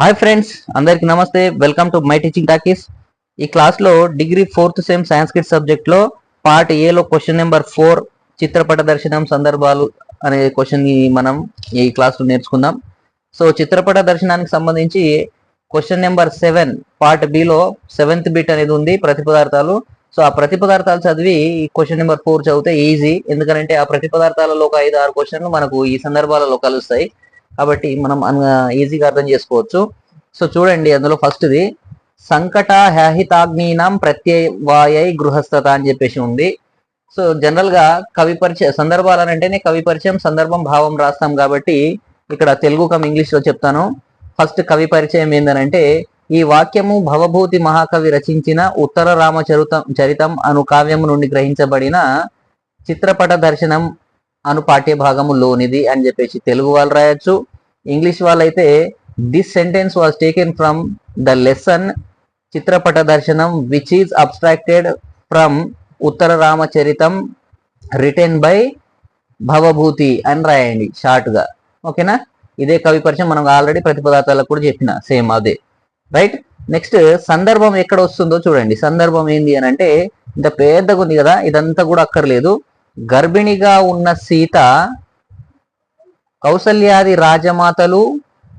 Hi friends అందరికి నమస్తే. Welcome to my teaching talkies ఈ క్లాస్లో డిగ్రీ ఫోర్త్ సెమ్ సాంస్క్రిట్ సబ్జెక్ట్లో పార్ట్ ఏలో question number four Chitrapata Darshanam సందర్భాలు అనే క్వశ్చన్ని మనం ఈ క్లాస్లో నేర్చుకుందాం. సో చిత్రపట దర్శనానికి సంబంధించి క్వశ్చన్ నెంబర్ సెవెన్ పార్ట్ బిలో సెవెంత్ బిట్ అనేది ఉంది ప్రతి పదార్థాలు. సో ఆ ప్రతి పదార్థాలు చదివి ఈ క్వశ్చన్ నెంబర్ ఫోర్ చదివితే ఈజీ ఎందుకంటే ఆ ప్రతి పదార్థాలలో ఒక ఐదు ఆరు క్వశ్చన్లు మనకు ఈ సందర్భాలలో కలుస్తాయి. కాబట్టి మనం ఈజీగా అర్థం చేసుకోవచ్చు. సో చూడండి అందులో ఫస్ట్ది సంకట హ్యాహితాగ్నీనం ప్రత్యవాయై గృహస్థత అని చెప్పేసి ఉంది. సో జనరల్గా కవి పరిచయం సందర్భాలు అని అంటేనే కవి పరిచయం సందర్భం భావం రాస్తాం కాబట్టి ఇక్కడ తెలుగు కమ్ ఇంగ్లీష్లో చెప్తాను. ఫస్ట్ కవి పరిచయం ఏందనంటే ఈ వాక్యము భవభూతి మహాకవి రచించిన ఉత్తర రామచరితం చరితం అను కావ్యము నుండి గ్రహించబడిన చిత్రపట దర్శనం అను పాఠ్య భాగములోనిది అని చెప్పేసి తెలుగు వాళ్ళు రాయొచ్చు. ఇంగ్లీష్ వాళ్ళైతే this sentence was taken from the lesson Chitrapata Darshanam which is abstracted from Uttara Ramacharitam written by Bhavabhuti అని రాయండి షార్ట్గా. ఓకేనా? ఇదే కవి పరిచయం మనం ఆల్రెడీ ప్రతిపదార్థాలకు కూడా చెప్పిన సేమ్ అదే. రైట్? నెక్స్ట్ సందర్భం ఎక్కడ వస్తుందో చూడండి. సందర్భం ఏంది అని అంటే ఇంత పెద్దగా ఉంది కదా ఇదంతా కూడా అక్కర్లేదు. గర్భిణిగా ఉన్న సీత కౌసల్యాది రాజమాతలు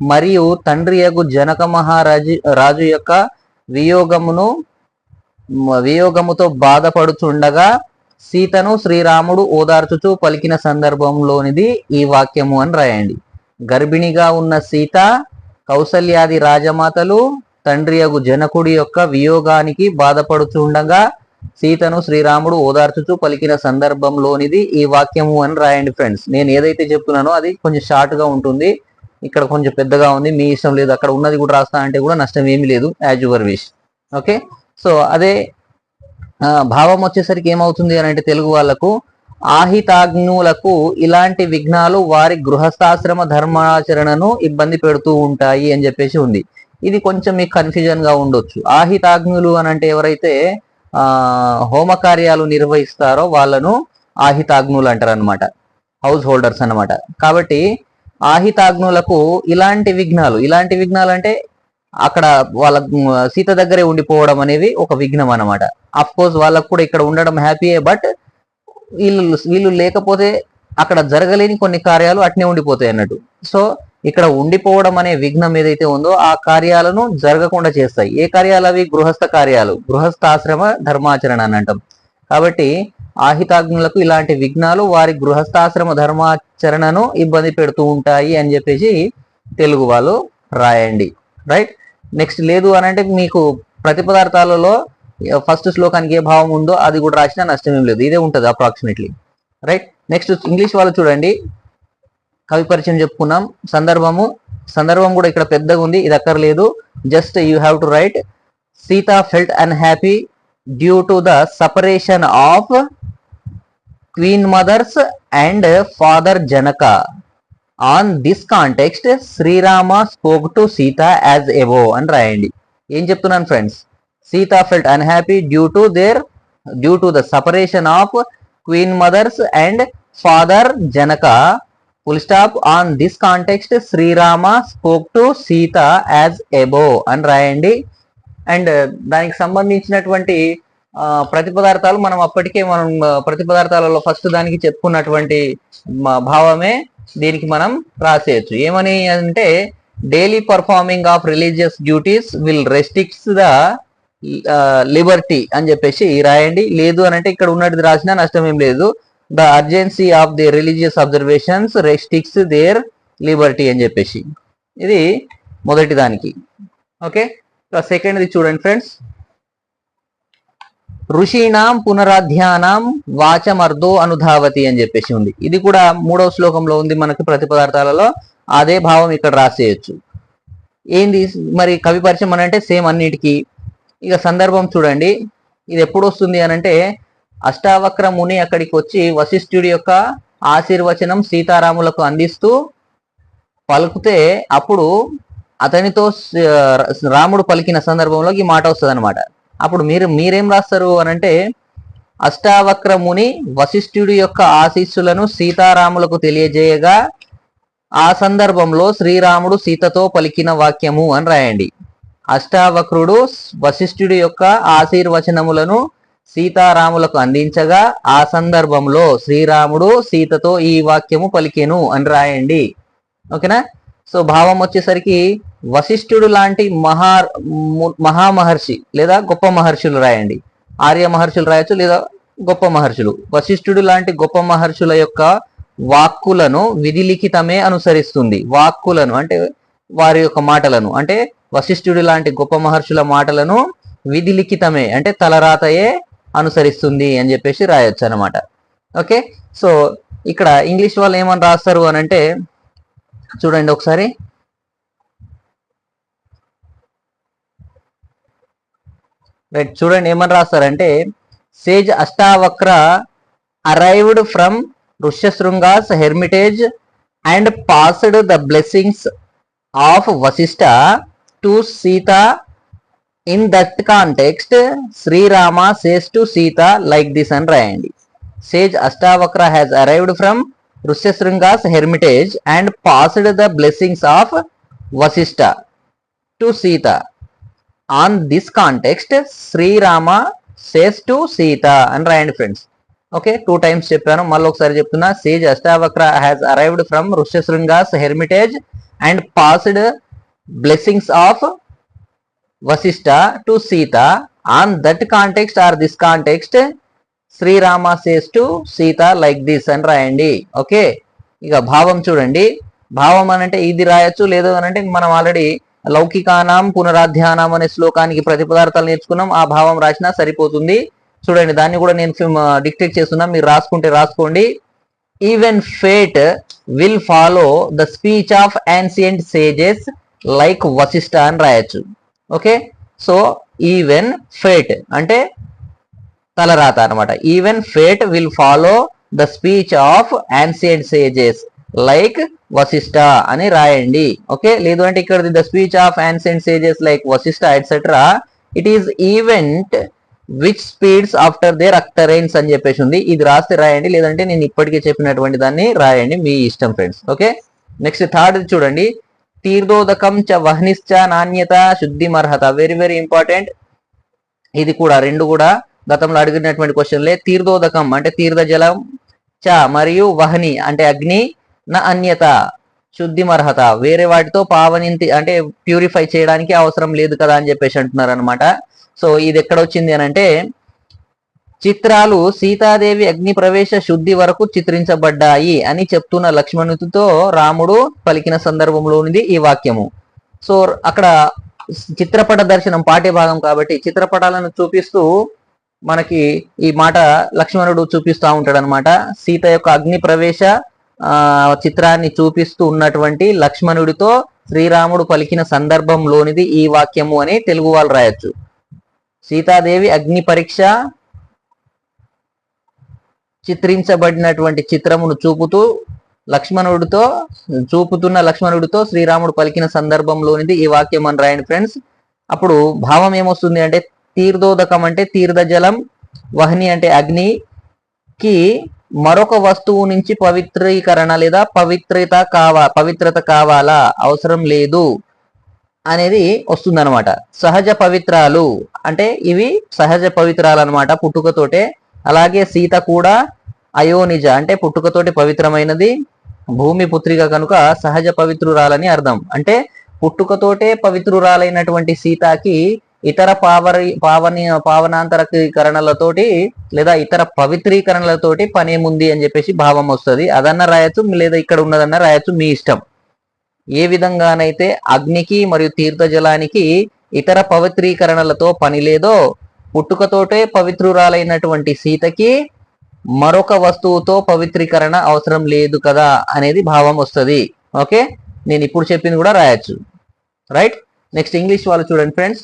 మరియు తండ్రి యగు జనక మహారాజు రాజు యొక్క వియోగమును వియోగముతో బాధపడుచుండగా సీతను శ్రీరాముడు ఓదార్చుచూ పలికిన సందర్భంలోనిది ఈ వాక్యము అని రాయండి. గర్భిణిగా ఉన్న సీత కౌసల్యాది రాజమాతలు తండ్రి యగు జనకుడి యొక్క వియోగానికి బాధపడుచుండగా సీతను శ్రీరాముడు ఓదార్చుచు పలికిన సందర్భంలోనిది ఈ వాక్యము అని రాయండి ఫ్రెండ్స్. నేను ఏదైతే చెప్తున్నానో అది కొంచెం షార్ట్గా ఉంటుంది. ఇక్కడ కొంచెం పెద్దగా ఉంది. మీ ఇష్టం లేదు. అక్కడ ఉన్నది కూడా రాస్తా అంటే కూడా నష్టం ఏమీ లేదు. As your wish okay so అదే భావం వచ్చేసరికి ఏమవుతుంది అని అంటే తెలుగు వాళ్ళకు ఆహితాగ్నులకు ఇలాంటి విఘ్నాలు వారి గృహస్థాశ్రమ ధర్మాచరణను ఇబ్బంది పెడుతూ ఉంటాయి అని చెప్పేసి ఉంది. ఇది కొంచెం మీకు కన్ఫ్యూజన్గా ఉండొచ్చు. ఆహితాగ్నులు అని అంటే ఎవరైతే హోమ కార్యాలు నిర్వహిస్తారో వాళ్ళను ఆహితాగ్నులు అంటారు అనమాట హౌస్ హోల్డర్స్ అన్నమాట. కాబట్టి ఆహితాగ్నులకు ఇలాంటి విఘ్నాలు ఇలాంటి విఘ్నాలు అంటే అక్కడ వాళ్ళ సీత దగ్గరే ఉండిపోవడం అనేది ఒక విఘ్నం అనమాట అఫ్ కోర్స్ వాళ్ళకు కూడా ఇక్కడ ఉండడం హ్యాపీయే బట్ వీళ్ళు వీళ్ళు లేకపోతే అక్కడ జరగలేని కొన్ని కార్యాలు అట్నే ఉండిపోతాయి అన్నట్టు. సో ఇక్కడ ఉండిపోవడం అనే విఘ్నం ఏదైతే ఉందో ఆ కార్యాలను జరగకుండా చేస్తాయి. ఏ కార్యాలు అవి? గృహస్థ కార్యాలు. గృహస్థాశ్రమ ధర్మాచరణ అని అంటాం. కాబట్టి ఆహితాగ్నులకు ఇలాంటి విఘ్నాలు వారి గృహస్థాశ్రమ ధర్మాచరణను ఇబ్బంది పెడుతూ ఉంటాయి అని చెప్పేసి తెలుగు వాళ్ళు రాయండి. రైట్? నెక్స్ట్ లేదు అని అంటే మీకు ప్రతి పదార్థాలలో ఫస్ట్ శ్లోకానికి ఏ భావం ఉందో అది కూడా రాసినా నష్టం ఏం లేదు. ఇదే ఉంటుంది అప్రాక్సిమేట్లీ రైట్? నెక్స్ట్ ఇంగ్లీష్ వాళ్ళు చూడండి. కవి పరిచయం చెప్పుకున్నాం. సందర్భము సందర్భం కూడా ఇక్కడ పెద్దగా ఉంది ఇది అక్కర్లేదు. Just you have to write Sita felt unhappy due to the separation of queen mothers and father Janaka on this context Srirama spoke to Sita as above అని రాయండి. ఏం చెప్తున్నాను friends Sita felt unhappy due to their due to the separation of queen mothers and father Janaka full stop on this context Srirama spoke to Sita as above అని రాయండి. And uh, దానికి సంబంధించినటువంటి ప్రతి ప్రతిపదార్థాలు మనం అప్పటికే మనం uh, ప్రతి పదార్థాలలో ఫస్ట్ దానికి చెప్పుకున్నటువంటి భావమే దీనికి మనం రాసేయచ్చు. ఏమని అంటే daily performing of religious duties will restricts the liberty అని చెప్పేసి రాయండి. లేదు అని అంటే ఇక్కడ ఉన్నది రాసినా నష్టం ఏం లేదు. The urgency of the religious observations restricts their liberty అని చెప్పేసి. ఇది మొదటి దానికి. ఓకే సెకండ్ది చూడండి ఫ్రెండ్స్ ఋషీణాం పునరాధ్యానం వాచమర్దో అనుధావతి అని చెప్పేసి ఉంది. ఇది కూడా మూడవ శ్లోకంలో ఉంది మనకి ప్రతి పదార్థాలలో. అదే భావం ఇక్కడ రాసేయచ్చు. ఏంది? మరి కవి పరిచయం అని అంటే సేమ్ అన్నిటికీ. ఇక సందర్భం చూడండి. ఇది ఎప్పుడు వస్తుంది అని అంటే అష్టావక్ర ముని అక్కడికి వచ్చి వశిష్ఠుడి యొక్క ఆశీర్వచనం సీతారాములకు అందిస్తూ పలుకుతే అప్పుడు అతనితో రాముడు పలికిన సందర్భంలో ఈ మాట వస్తుంది అనమాట అప్పుడు మీరు మీరేం రాస్తారు అని అంటే అష్టావక్ర ముని వశిష్ఠుడి యొక్క ఆశీస్సులను సీతారాములకు తెలియజేయగా ఆ సందర్భంలో శ్రీరాముడు సీతతో పలికిన వాక్యము అని రాయండి. అష్టావక్రుడు వశిష్ఠుడి యొక్క ఆశీర్వచనములను సీతారాములకు అందించగా ఆ సందర్భంలో శ్రీరాముడు సీతతో ఈ వాక్యము పలికెను అని రాయండి. ఓకేనా? సో భావం వచ్చేసరికి వశిష్ఠుడు లాంటి మహా మహామహర్షి లేదా గొప్ప మహర్షులు రాయండి. ఆర్య మహర్షులు రాయొచ్చు లేదా గొప్ప మహర్షులు. వశిష్ఠుడు లాంటి గొప్ప మహర్షుల యొక్క వాక్కులను విధిలిఖితమే అనుసరిస్తుంది. వాక్కులను అంటే వారి యొక్క మాటలను. అంటే వశిష్ఠుడు లాంటి గొప్ప మహర్షుల మాటలను విధిలిఖితమే. అంటే తలరాతయే అనుసరిస్తుంది అని చెప్పేసి రాయొచ్చు అనమాట ఓకే? సో ఇక్కడ ఇంగ్లీష్ వాళ్ళు ఏమని రాస్తారు అని అంటే చూడండి ఒకసారి. రైట్ చూడండి ఏమని రాస్తారంటే sage Ashtavakra arrived from Rishyashringa's hermitage and passed the blessings of Vasishta to Sita in that context Srirama says to Sita like this అని రాయండి sage Ashtavakra has arrived from Rishyashringa's hermitage and passed the blessings of Vasishta to Sita on this context Srirama says to Sita అని రాయండి friends okay two times చెప్పాను మళ్ళీ ఒకసారి చెప్తున్నా. Sage Ashtavakra has arrived from Rishyashringa's hermitage and passed blessings of Vasishta to Sita. On that context or this context Srirama says to Sita like this అని రాయండి. Okay ఇక భావం చూడండి. భావం అనంటే ఇది రాయొచ్చు లేదు అనంటే మనం ఆల్రెడీ లౌకికానాం పునరాధ్యానం అనే శ్లోకానికి ప్రతిపదార్థాలు నేర్చుకున్నాం ఆ భావం రాసినా సరిపోతుంది. చూడండి దాన్ని కూడా నేను డిక్టేట్ uh, చేస్తున్నా. మీరు రాసుకుంటే రాసుకోండి. Even fate will follow the speech of ancient sages like Vasishta అని రాయొచ్చు. ఓకే? సో ఈవెన్ ఫేట్ అంటే తలరాత అనమాట even fate will follow the speech of ancient sages like Vasishta అని రాయండి. ఓకే? లేదు అంటే ఇక్కడ the speech of ancient sages like Vasishta etcetera it is event which speeds after their occurrence అని చెప్పేసి ఉంది. ఇది రాస్తే రాయండి. లేదంటే నేను ఇప్పటికే చెప్పినటువంటి దాన్ని రాయండి. మీ ఇష్టం ఫ్రెండ్స్ ఓకే? నెక్స్ట్ థర్డ్ చూడండి. తీర్థోదకం చ వహ్నిశ్చ నాణ్యత శుద్ధిమర్హత. వెరీ వెరీ ఇంపార్టెంట్ ఇది కూడా రెండు కూడా గతంలో అడిగినటువంటి క్వశ్చన్లే తీర్థోదకం అంటే తీర్థ జలం చ మరియు వహని అంటే అగ్ని నా అన్యత శుద్ధిమర్హత. వేరే వాటితో పావనింతి అంటే ప్యూరిఫై చేయడానికి అవసరం లేదు కదా అని చెప్పేసి అంటున్నారు అనమాట సో ఇది ఎక్కడ వచ్చింది అని అంటే చిత్రాలు సీతాదేవి అగ్ని ప్రవేశ శుద్ధి వరకు చిత్రించబడ్డాయి అని చెప్తున్న లక్ష్మణుడితో రాముడు పలికిన సందర్భంలోనిది ఈ వాక్యము. సో అక్కడ చిత్రపట దర్శనం పాఠ్య భాగం కాబట్టి చిత్రపటాలను చూపిస్తూ మనకి ఈ మాట లక్ష్మణుడు చూపిస్తూ ఉంటాడు అనమాట సీత యొక్క అగ్ని ప్రవేశ చిత్రాన్ని చూపిస్తూ ఉన్నటువంటి లక్ష్మణుడితో శ్రీరాముడు పలికిన సందర్భంలోనిది ఈ వాక్యము అని తెలుగు వాళ్ళు రాయొచ్చు. సీతాదేవి అగ్ని పరీక్ష చిత్రించబడినటువంటి చిత్రమును చూపుతూ లక్ష్మణుడితో చూపుతున్న లక్ష్మణుడితో శ్రీరాముడు పలికిన సందర్భంలోనిది ఈ వాక్యం అని రాయండి ఫ్రెండ్స్. అప్పుడు భావం ఏమొస్తుంది అంటే తీర్థోదకం అంటే తీర్థ జలం వహ్ని అంటే అగ్నికి మరొక వస్తువు నుంచి పవిత్రీకరణ లేదా పవిత్రత కావా పవిత్రత కావాలా? అవసరం లేదు అనేది వస్తుందన్నమాట. సహజ పవిత్రాలు అంటే ఇవి సహజ పవిత్రాలు అనమాట పుట్టుకతోటే. అలాగే సీత కూడా అయోనిజ అంటే పుట్టుకతోటి పవిత్రమైనది భూమి పుత్రిక కనుక సహజ పవిత్రురాలని అర్థం. అంటే పుట్టుకతోటే పవిత్రురాలైనటువంటి సీతకి ఇతర పావరి పావని పావనాంతరీకరణలతోటి లేదా ఇతర పవిత్రీకరణలతోటి పనేముంది అని చెప్పేసి భావం వస్తుంది. అదన్న రాయొచ్చు లేదా ఇక్కడ ఉన్నదన్న రాయొచ్చు మీ ఇష్టం. ఏ విధంగానైతే అగ్నికి మరియు తీర్థ జలానికి ఇతర పవిత్రీకరణలతో పని లేదో పుట్టుకతోటే పవిత్రురాలైనటువంటి సీతకి మరొక వస్తువుతో పవిత్రీకరణ అవసరం లేదు కదా అనేది భావం వస్తుంది. ఓకే? నేను ఇప్పుడు చెప్పింది కూడా రాయొచ్చు. రైట్ నెక్స్ట్ ఇంగ్లీష్ వాళ్ళు చూడండి ఫ్రెండ్స్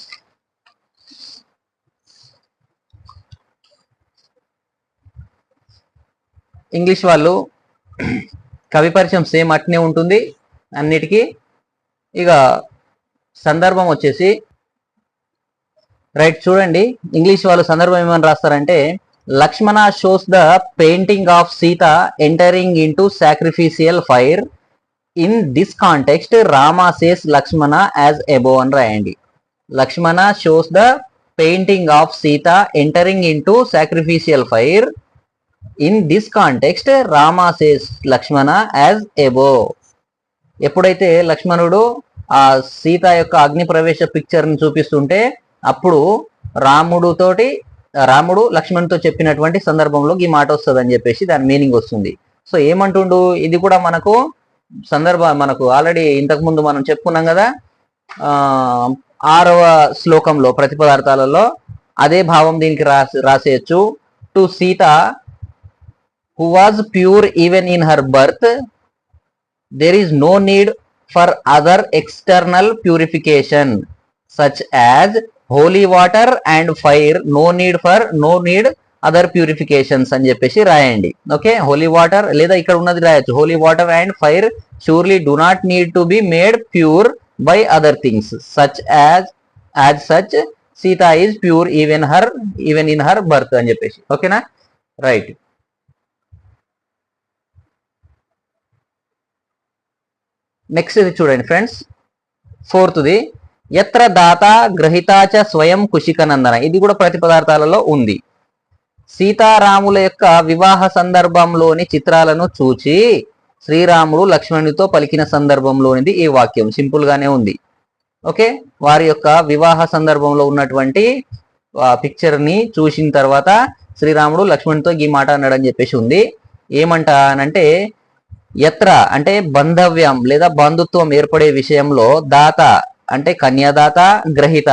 ఇంగ్లీష్ వాళ్ళు కవి పరిచయం సేమ్ అట్నే ఉంటుంది. అన్నిటికీ ఇక సందర్భం వచ్చేసి రైట్ చూడండి. ఇంగ్లీష్ వాళ్ళు సందర్భం ఏమని రాస్తారంటే Lakshmana shows the painting of Sita entering in to sacrificial fire in this context Rama says Lakshmana as above అని రాయండి Lakshmana shows the painting of Sita entering in to sacrificial fire in this context Rama says Lakshmana as above ఎప్పుడైతే లక్ష్మణుడు ఆ సీత యొక్క అగ్నిప్రవేశ పిక్చర్ని చూపిస్తుంటే అప్పుడు రాముడు తోటి రాముడు లక్ష్మణ్తో చెప్పినటువంటి సందర్భంలో ఈ మాట వస్తుంది అని చెప్పేసి దాని మీనింగ్ వస్తుంది. సో ఏమంటుండు? ఇది కూడా మనకు సందర్భ మనకు ఆల్రెడీ ఇంతకుముందు మనం చెప్పుకున్నాం కదా ఆరవ శ్లోకంలో ప్రతి పదార్థాలలో అదే భావం దీనికి రాసి రాసేయచ్చు. To Sita who was pure even in her birth there is no need for other external purification such as holy water and fire no need for no need other purifications అని చెప్పేసి రాయండి. ఓకే? హోలీ వాటర్ లేదా ఇక్కడ ఉన్నది రాయొచ్చు. Holy water and fire surely do not need to be made pure by other things such as as such Sita is pure even her even in her birth అని చెప్పేసి. ఓకేనా? రైట్ నెక్స్ట్ ఇది చూడండి friends ఫోర్త్ది ఎత్ర దాత గ్రహితాచ స్వయం కుషికనందన ఇది కూడా ప్రతి పదార్థాలలో ఉంది. సీతారాముల యొక్క వివాహ సందర్భంలోని చిత్రాలను చూచి శ్రీరాముడు లక్ష్మణుడితో పలికిన సందర్భంలోనిది ఈ వాక్యం. సింపుల్ గానే ఉంది. ఓకే? వారి యొక్క వివాహ సందర్భంలో ఉన్నటువంటి పిక్చర్ని చూసిన తర్వాత శ్రీరాముడు లక్ష్మణుడితో ఈ మాట అన్నాడని చెప్పేసి ఉంది. ఏమంట అనంటే ఎత్ర అంటే బంధవ్యం లేదా బంధుత్వం ఏర్పడే విషయంలో దాత అంటే కన్యాదాత గ్రహిత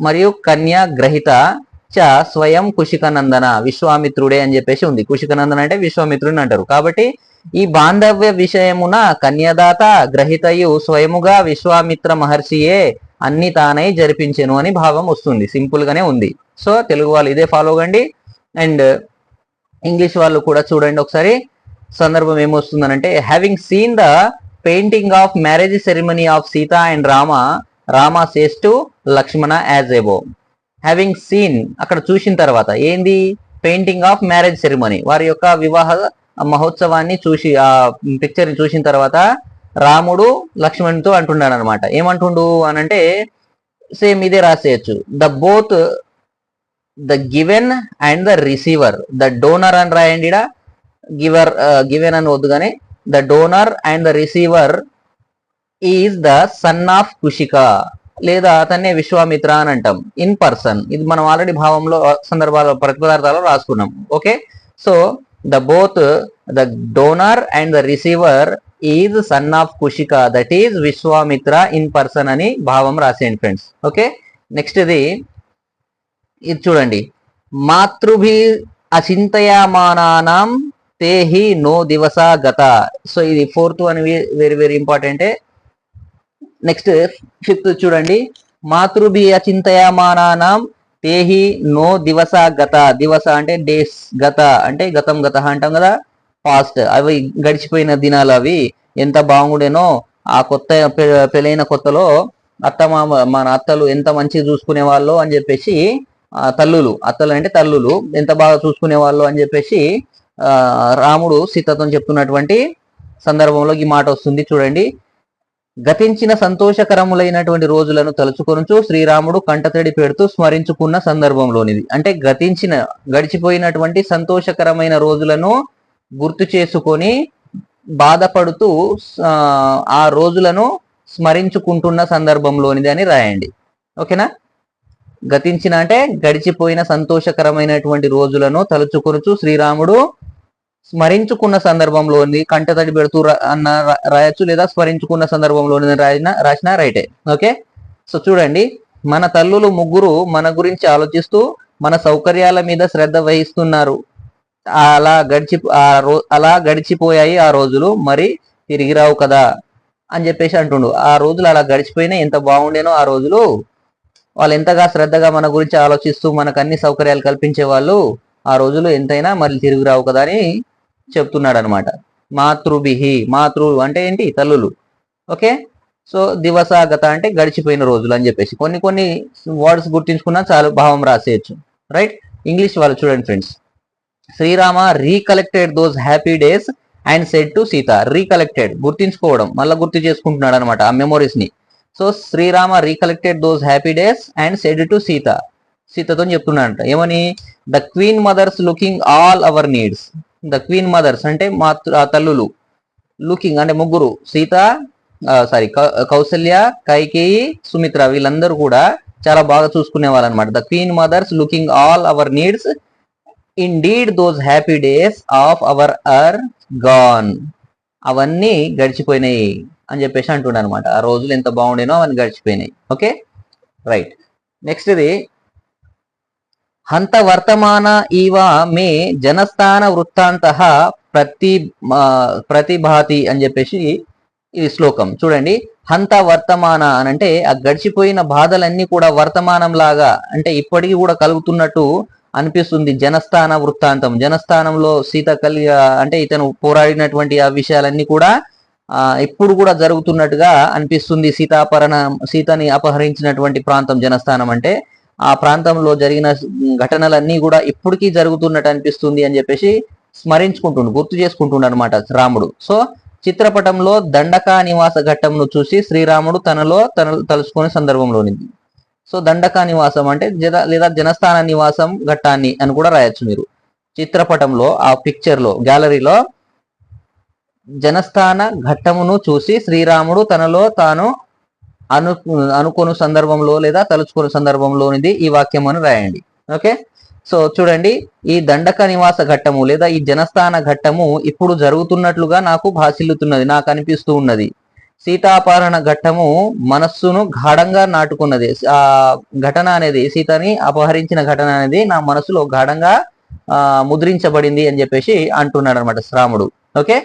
మరియు కన్యా గ్రహిత చ స్వయం కుషికనందన విశ్వామిత్రుడే అని చెప్పేసి ఉంది. కుషికనందన అంటే విశ్వామిత్రుడిని అంటారు. కాబట్టి ఈ బాంధవ్య విషయమున కన్యాదాత గ్రహితయు స్వయముగా విశ్వామిత్ర మహర్షియే అన్ని తానై జరిపించెను అని భావం వస్తుంది. సింపుల్ గానే ఉంది. సో తెలుగు వాళ్ళు ఇదే ఫాలో కండి. అండ్ ఇంగ్లీష్ వాళ్ళు కూడా చూడండి ఒకసారి. సందర్భం ఏమొస్తుందనంటే having seen the painting of marriage ceremony of Sita and Rama Rama says to Lakshmana as above having seen అక్కడ చూసిన తర్వాత ఏంది? పెయింటింగ్ ఆఫ్ మ్యారేజ్ సెరిమనీ వారి యొక్క వివాహ మహోత్సవాన్ని చూసి ఆ పిక్చర్ని చూసిన తర్వాత రాముడు లక్ష్మణ్తో అంటున్నాడు అనమాట ఏమంటుండు అనంటే సేమ్ ఇదే రాసేయచ్చు. The both the given and the receiver the donor అని రాయండి గివర్ గివెన్ అని వద్దు కానీ the donor and the receiver is the son of Kushika లేదా అతన్నే విశ్వామిత్ర అని అంటాం ఇన్ పర్సన్ ఇది మనం ఆల్రెడీ భావంలో సందర్భాల్లో ప్రతిపదార్థాలు రాసుకున్నాం. Okay so the both the donor and the receiver is son of Kushika that is Vishwamitra in person అని భావం రాసేయండి ఫ్రెండ్స్ ఓకే నెక్స్ట్ ఇది ఇది చూడండి. మాతృభి అచింతయమానానం తేహి నో దివస గత. సో ఇది ఫోర్త్ అని వెరీ వెరీ ఇంపార్టెంటే నెక్స్ట్ ఫిఫ్త్ చూడండి. మాతృభి అచింతయమానానం తేహి నో దివస గత. దివస అంటే డేస్ గత అంటే గతం గత అంటాం కదా? పాస్ట్. అవి గడిచిపోయిన దినాలు అవి. ఎంత బాగుండేనో ఆ కొత్త పెళ్ళైన కొత్తలో అత్త మామ మన అత్తలు ఎంత మంచిగా చూసుకునే వాళ్ళు అని చెప్పేసి తల్లులు. అత్తలు అంటే తల్లులు. ఎంత బాగా చూసుకునే వాళ్ళు అని చెప్పేసి రాముడు సీతతో చెప్తున్నటువంటి సందర్భంలో ఈ మాట వస్తుంది. చూడండి. గతించిన సంతోషకరములైనటువంటి రోజులను తలుచుకొనుచు శ్రీరాముడు కంటతడి పెడుతూ స్మరించుకున్న సందర్భంలోనిది. అంటే గతించిన గడిచిపోయినటువంటి సంతోషకరమైన రోజులను గుర్తు చేసుకొని బాధపడుతూ ఆ, రోజులను స్మరించుకుంటున్న సందర్భంలోనిది అని రాయండి. ఓకేనా? గతించిన అంటే గడిచిపోయిన సంతోషకరమైనటువంటి రోజులను తలుచుకొనుచు శ్రీరాముడు స్మరించుకున్న సందర్భంలోని కంటతడి పెడుతూ రా- అన్న రాయచ్చు రాయొచ్చు లేదా స్మరించుకున్న సందర్భంలోని రాసిన రాసిన రైటే. ఓకే? సో చూడండి మన తల్లులు ముగ్గురు మన గురించి ఆలోచిస్తూ మన సౌకర్యాల మీద శ్రద్ధ వహిస్తున్నారు. అలా గడిచి ఆ రో అలా గడిచిపోయాయి ఆ రోజులు. మరి తిరిగి రావు కదా అని చెప్పేసి అంటుండు. ఆ రోజులు అలా గడిచిపోయినా ఎంత బాగుండేనో ఆ రోజులు. వాళ్ళు ఎంతగా శ్రద్ధగా మన గురించి ఆలోచిస్తూ మనకు అన్ని సౌకర్యాలు కల్పించే వాళ్ళు ఆ రోజులు ఎంతైనా మళ్ళీ తిరిగి రావు కదా అని చెప్తున్నాడు అనమాట మాతృభిహి మాతృ అంటే ఏంటి? తల్లులు. ఓకే? సో దివసాగత అంటే గడిచిపోయిన రోజులు అని చెప్పేసి. కొన్ని కొన్ని వర్డ్స్ గుర్తించుకున్నా చాలు భావం రాసేయచ్చు. రైట్? ఇంగ్లీష్ వాళ్ళు చూడండి friends. Srirama recollected those happy days and said to Sita. Recollected గుర్తించుకోవడం. మళ్ళీ గుర్తు చేసుకుంటున్నాడు అనమాట ఆ మెమోరీస్ని. So Srirama recollected those happy days and said to Sita. సీతతో చెప్తున్నాడంట. ఏమని? The queen mothers looking all our needs. The queen mothers అంటే మాతృ ఆ తల్లులు. లుకింగ్ అంటే ముగ్గురు. సీత సారీ కౌసల్య కైకేయి సుమిత్ర వీళ్ళందరూ కూడా చాలా బాగా చూసుకునే వాళ్ళు అనమాట the queen mothers looking all our needs. Indeed those happy days of our are gone. అవన్నీ గడిచిపోయినాయి అని చెప్పేసి అంటుండ అనమాట ఆ రోజులు ఎంత బాగుండేనో అవన్నీ గడిచిపోయినాయి. ఓకే? రైట్. నెక్స్ట్ ఇది హంత వర్తమాన ఇవ మే జనస్థాన వృత్తాంత ప్రతి ప్రతిభాతి అని చెప్పేసి ఇది శ్లోకం చూడండి. హంత వర్తమాన అని అంటే ఆ గడిచిపోయిన బాధలన్నీ కూడా వర్తమానం లాగా అంటే ఇప్పటికీ కూడా కలుగుతున్నట్టు అనిపిస్తుంది జనస్థాన వృత్తాంతం జనస్థానంలో సీత కలి అంటే ఇతను పోరాడినటువంటి ఆ విషయాలన్నీ కూడా ఆ ఇప్పుడు కూడా జరుగుతున్నట్టుగా అనిపిస్తుంది సీతాపరణ సీతని అపహరించినటువంటి ప్రాంతం జనస్థానం అంటే ఆ ప్రాంతంలో జరిగిన ఘటనలన్నీ కూడా ఇప్పటికీ జరుగుతున్నట్టు అనిపిస్తుంది అని చెప్పేసి స్మరించుకుంటుండు గుర్తు చేసుకుంటుండు అనమాట రాముడు. సో చిత్రపటంలో దండకా నివాస ఘట్టంను చూసి శ్రీరాముడు తనలో తన తలుచుకునే సందర్భంలోనిది సో దండకా నివాసం అంటే జన లేదా జనస్థాన నివాసం ఘట్టాన్ని అని కూడా రాయొచ్చు మీరు. చిత్రపటంలో ఆ పిక్చర్లో గ్యాలరీలో జనస్థాన ఘట్టమును చూసి శ్రీరాముడు తనలో తాను అను అనుకోని సందర్భంలో లేదా తలుచుకున్న సందర్భంలోనిది ఈ వాక్యం అని రాయండి. ఓకే? సో చూడండి ఈ దండక నివాస ఘట్టము లేదా ఈ జనస్థాన ఘట్టము ఇప్పుడు జరుగుతున్నట్లుగా నాకు భాసిల్లుతున్నది నాకు అనిపిస్తూ ఉన్నది. సీతాపహరణ ఘట్టము మనస్సును గాఢంగా నాటుకున్నది. ఆ ఘటన అనేది సీతని అపహరించిన ఘటన అనేది నా మనసులో గాఢంగా ఆ ముద్రించబడింది అని చెప్పేసి అంటున్నాడు అనమాట శ్రాముడు. ఓకే?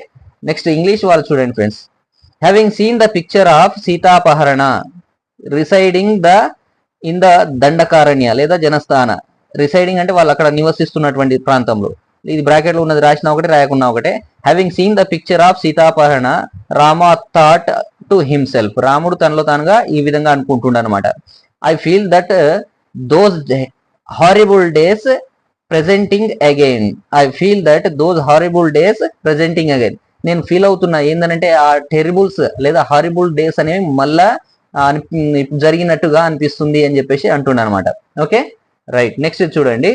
నెక్స్ట్ ఇంగ్లీష్ వాళ్ళు చూడండి friends. Having seen the picture of Sitapaharana residing the in the Dandakaranya లేదా జనస్థాన రిసైడింగ్ అంటే వాళ్ళు అక్కడ నివసిస్తున్నటువంటి ప్రాంతంలో. ఇది బ్రాకెట్లో ఉన్నది రాసిన ఒకటి రాయకున్నా ఒకటే. Having seen the picture of Sitapaharana Rama thought to himself రాముడు తనలో తానుగా ఈ విధంగా అనుకుంటుండ అనమాట I feel that those horrible days presenting again I feel that those horrible days presenting again నేను ఫీల్ అవుతున్నా. ఏంటంటే ఆ టెరిబుల్స్ లేదా హారిబుల్ డేస్ అనేవి మళ్ళా జరిగినట్టుగా అనిపిస్తుంది అని చెప్పేసి అంటున్నాను అనమాట ఓకే రైట్ నెక్స్ట్ చూడండి.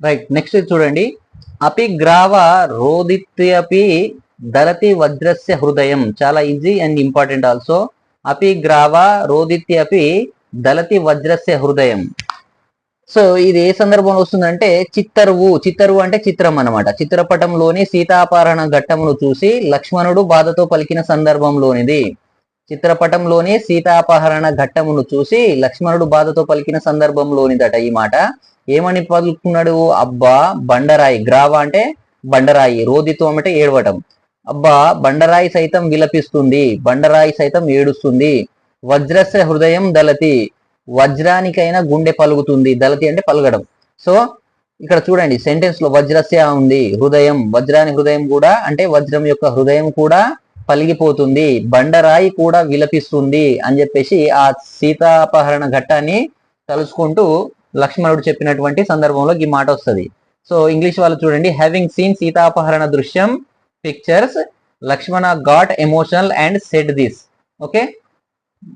రైట్ నెక్స్ట్ చూడండి. అపి గ్రావ రోదిత్యపి దళతి వజ్రస్య హృదయం. చాలా ఈజీ అండ్ ఇంపార్టెంట్ ఆల్సో అపి గ్రావ రోదిత్యపి దళతి వజ్రస్య హృదయం. సో ఇది ఏ సందర్భంలో వస్తుందంటే చిత్తరువు చిత్తరువు అంటే చిత్రం అన్నమాట. చిత్రపటంలోని సీతాపహరణ ఘట్టమును చూసి లక్ష్మణుడు బాధతో పలికిన సందర్భంలోనిది. చిత్రపటంలోని సీతాపహరణ ఘట్టమును చూసి లక్ష్మణుడు బాధతో పలికిన సందర్భంలోనిదట ఈ మాట. ఏమని పలుకున్నాడు? అబ్బా బండరాయి. గ్రావ అంటే బండరాయి. రోదిత్వం అంటే ఏడవటం. అబ్బా బండరాయి సైతం విలపిస్తుంది. బండరాయి సైతం ఏడుస్తుంది. వజ్రస్య హృదయం దళతి వజ్రానికైనా గుండె పలుగుతుంది దళతి అంటే పలగడం సో ఇక్కడ చూడండి సెంటెన్స్లో వజ్రస్య ఉంది హృదయం వజ్రాని హృదయం కూడా అంటే వజ్రం యొక్క హృదయం కూడా పలిగిపోతుంది బండరాయి కూడా విలపిస్తుంది అని చెప్పేసి ఆ సీతాపహరణ ఘట్టాన్ని తలుచుకుంటూ లక్ష్మణుడు చెప్పినటువంటి సందర్భంలో ఈ మాట వస్తుంది. సో ఇంగ్లీష్ వాళ్ళు చూడండి హ్యావింగ్ సీన్ సీతాపహరణ దృశ్యం pictures Lakshmana got emotional and said this okay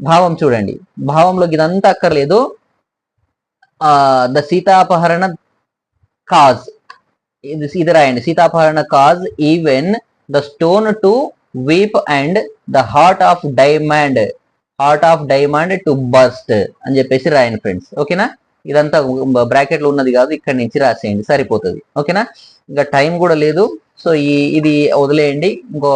భావం చూడండి. భావంలో ఇదంతా అక్కర్లేదు. ఆ ద సీతాపహరణ కాజ్. ఇది ఇది రాయండి. Sitapaharana cause even the stone to weep and the heart of diamond. Heart of diamond to burst అని చెప్పేసి రాయండి ఫ్రెండ్స్. ఓకేనా? ఇదంతా బ్రాకెట్లో ఉన్నది కాదు ఇక్కడ నుంచి రాసేయండి. సరిపోతుంది. ఓకేనా? ఇంకా టైం కూడా లేదు. సో ఈ ఇది వదిలేయండి. ఇంకో